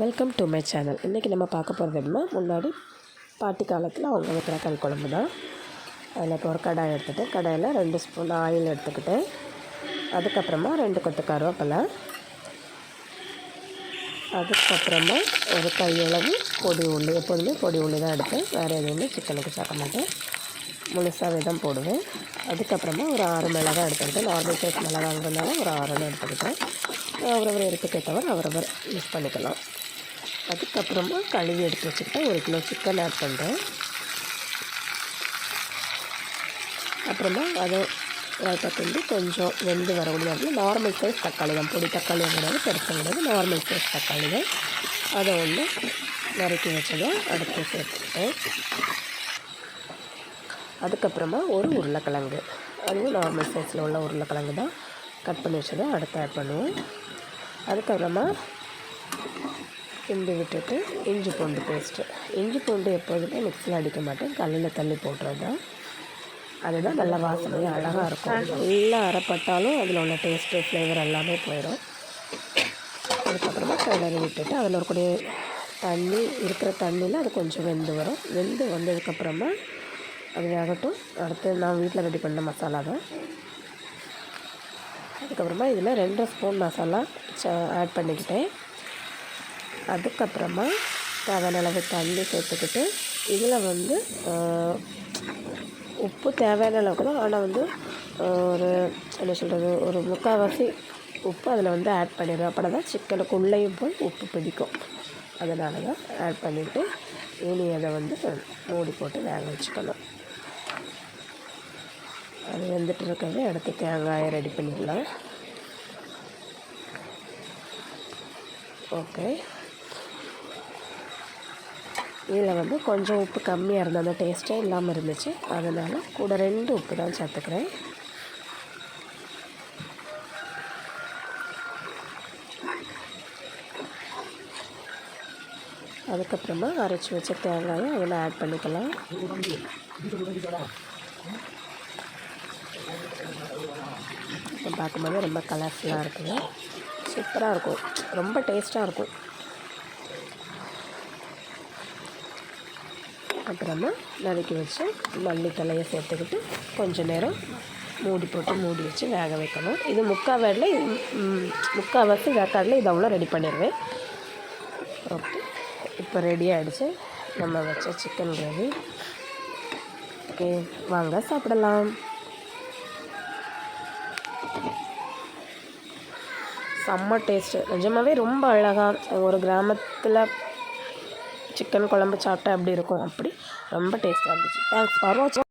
Welcome to my channel இன்றைக்கி நம்ம பார்க்க போகிறது அப்படின்னா முன்னாடி பாட்டி காலத்தில் அவங்க வைக்கிற கல் குழம்பு தான். அதில் இப்போ ஒரு கடாய் எடுத்துகிட்டு கடாயில் ரெண்டு ஸ்பூன் ஆயில் எடுத்துக்கிட்டு அதுக்கப்புறமா ரெண்டு கொத்து கருவேப்பிலை அதுக்கப்புறமா ஒரு கையளவு பொடி உள்ளி எப்போதுமே பொடி உள்ளி தான் எடுப்பேன். வேறு எதுவுமே சிக்கனுக்கு சேர்க்க மாட்டேன். முழுசாகவே தான் போடுவேன். அதுக்கப்புறமா ஒரு ஆறு மிளகாய் எடுத்துக்கிட்டேன் நார்மல் சைஸ் மிளகாங்கிறதுனால ஒரு ஆறுன்னு எடுத்துக்கிட்டேன் அவரவர் எடுத்துக்கேற்றவர் அவரவர் யூஸ் பண்ணிக்கலாம். அதுக்கப்புறமா கழுவி எடுத்து வச்சுக்கிட்டேன் ஒரு கிலோ சிக்கன் ஆட் பண்ணுறேன் அப்புறமா அதை ரைட்டாக கொண்டு கொஞ்சம் வெந்து வர முடியாது நார்மல் சைஸ் தக்காளி தான். பொடி தக்காளி கிடையாது பெருசாக கிடையாது. நார்மல் சைஸ் தக்காளி தான். அதை வந்து நறுக்கி வச்சதும் அடுத்து சேர்த்துக்கிட்டேன். அதுக்கப்புறமா ஒரு உருளைக்கிழங்கு. அதுவும் நார்மல் சைஸில் உள்ள உருளைக்கிழங்கு தான் கட் பண்ணி வச்சதை அடுத்து ஆட் பண்ணுவோம். அதுக்கப்புறமா கிண்டி விட்டுட்டு இஞ்சி பூண்டு பேஸ்ட்டு இஞ்சி பூண்டு எப்போதுமே மிக்சியில் அடிக்க மாட்டேன். கல்லில் தள்ளி போட்டுறது தான். அதுதான் நல்ல வாசனையாக அழகாக இருக்கும். நல்லா அரைப்பட்டாலும் அதில் உள்ள டேஸ்ட்டு ஃப்ளேவர் எல்லாமே போயிடும் அதுக்கப்புறமா கிளறி விட்டுட்டு அதில் இருக்கக்கூடிய தண்ணி இருக்கிற தண்ணியில் அது கொஞ்சம் வெந்து வரும். வெந்து வந்ததுக்கப்புறமா அது அடுத்து நான் வீட்டில் ரெடி பண்ண மசாலா தான் அதுக்கப்புறமா இதில் ரெண்டு ஸ்பூன் மசாலா ஆட் பண்ணிக்கிட்டேன். அதுக்கப்புறமா தேவையான அளவு தண்ணி சேர்த்துக்கிட்டு இதில் வந்து உப்பு தேவையான அளவுக்கு தான் ஆனால் வந்து ஒரு என்ன சொல்கிறது ஒரு முக்கால்வாசி உப்பு அதில் வந்து ஆட் பண்ணிடுவேன். அப்படி தான் சிக்கனுக்கு உள்ளேயும் போய் உப்பு பிடிக்கும். அதனால தான் ஆட் பண்ணிவிட்டு இனி அதை வந்து மூடி போட்டு வேக வச்சுக்கணும். அது வெந்துட்டு இருக்கவே அடுத்து தேங்காயை ரெடி பண்ணிக்கலாம். ஓகே. இதில் வந்து கொஞ்சம் உப்பு கம்மியாக இருந்தது. அந்த டேஸ்ட்டே இல்லாமல் இருந்துச்சு. அதனால் கூட ரெண்டு உப்பு தான் சேர்த்துக்கிறேன். அதுக்கப்புறமா அரைச்சி வச்ச தேங்காயை அதில் ஆட் பண்ணிக்கலாம். பார்க்கும்போது ரொம்ப கலர்ஃபுல்லாக இருக்குங்க. சூப்பராக இருக்கும். ரொம்ப டேஸ்ட்டாக இருக்கும். அப்புறமா நறுக்கி வச்சு மல்லித்தலையை சேர்த்துக்கிட்டு கொஞ்சம் நேரம் மூடி போட்டு மூடி வச்சு வேக வைக்கணும். இது முக்கால் வேடில் முக்கால்வாசி வேக்காடில் இதை அவ்வளோ ரெடி பண்ணிடுவேன். ஓகே. இப்போ ரெடி ஆகிடுச்சு நம்ம வச்ச சிக்கன் கிரேவி ஓகே வாங்க சாப்பிடலாம். செம்ம டேஸ்ட்டு நிஜமாகவே ரொம்ப அழகாக ஒரு கிராமத்தில் சிக்கன் குழம்பு சாப்பிட்டா எப்படி இருக்கும்? அப்படி ரொம்ப டேஸ்ட்டாக இருந்துச்சு. தேங்க்ஸ் ஃபார் வாட்சிங்